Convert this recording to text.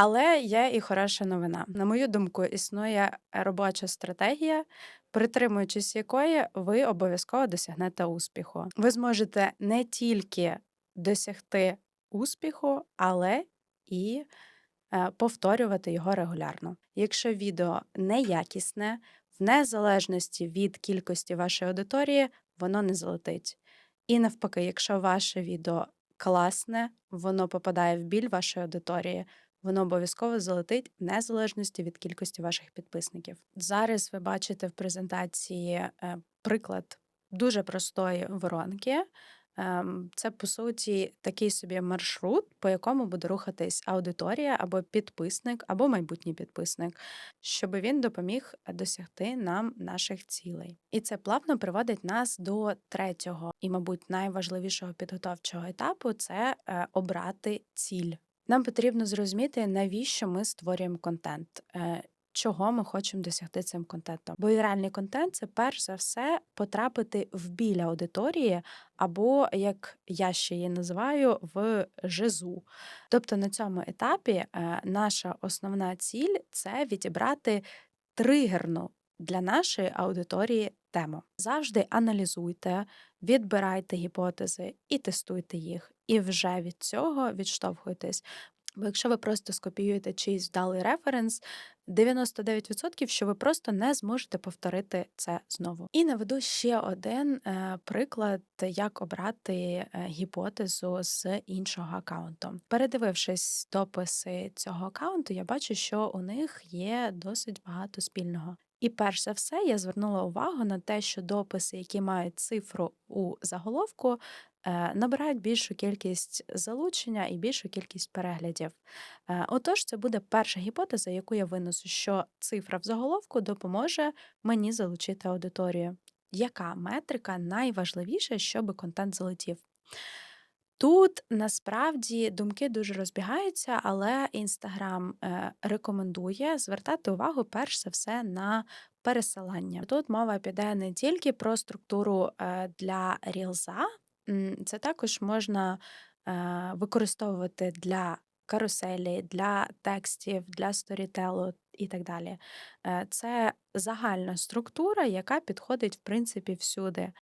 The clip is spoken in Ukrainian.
Але є і хороша новина. На мою думку, існує робоча стратегія, притримуючись якої ви обов'язково досягнете успіху. Ви зможете не тільки досягти успіху, але і е, повторювати його регулярно. Якщо відео неякісне, в незалежності від кількості вашої аудиторії, воно не залетить. І навпаки, якщо ваше відео класне, воно попадає в біль вашої аудиторії, воно обов'язково залетить в незалежності від кількості ваших підписників. Зараз ви бачите в презентації е, приклад дуже простої воронки. Ем, Це, по суті, такий собі маршрут, по якому буде рухатись аудиторія або підписник, або майбутній підписник, щоб він допоміг досягти нам наших цілей. І це плавно приводить нас до третього і, мабуть, найважливішого підготовчого етапу це е, обрати ціль. Нам потрібно зрозуміти, навіщо ми створюємо контент. е, Чого ми хочемо досягти цим контентом? Бо віральний контент це перш за все потрапити в біль аудиторії, або як я ще її називаю, в жизу. Тобто на цьому етапі е, наша основна ціль це відібрати тригерну для нашої аудиторії тему. Завжди аналізуйте, відбирайте гіпотези і тестуйте їх. І вже від цього відштовхуйтесь. Бо якщо ви просто скопіюєте чийсь вдалий референс, 99% що ви просто не зможете повторити це знову. І наведу ще один е, приклад, як обрати е, гіпотезу з іншого аккаунту. Передивившись дописи цього аккаунту, я бачу, що у них є досить багато спільного. І перш за все я звернула увагу на те, що дописи, які мають цифру у заголовку, е, набирають більшу кількість залучення і більшу кількість переглядів. Е, Отож, це буде перша гіпотеза, яку я винесу, що цифра в заголовку допоможе мені залучити аудиторію. Яка метрика найважливіша, щоб контент залетів? Тут насправді думки дуже розбігаються, але Інстаграм е, рекомендує звертати увагу перш за все на пересилання. Тут мова піде не тільки про структуру е, для рілза, це також можна е, використовувати для каруселі, для текстів, для сторітелу і так далі. Це загальна структура, яка підходить в принципі всюди.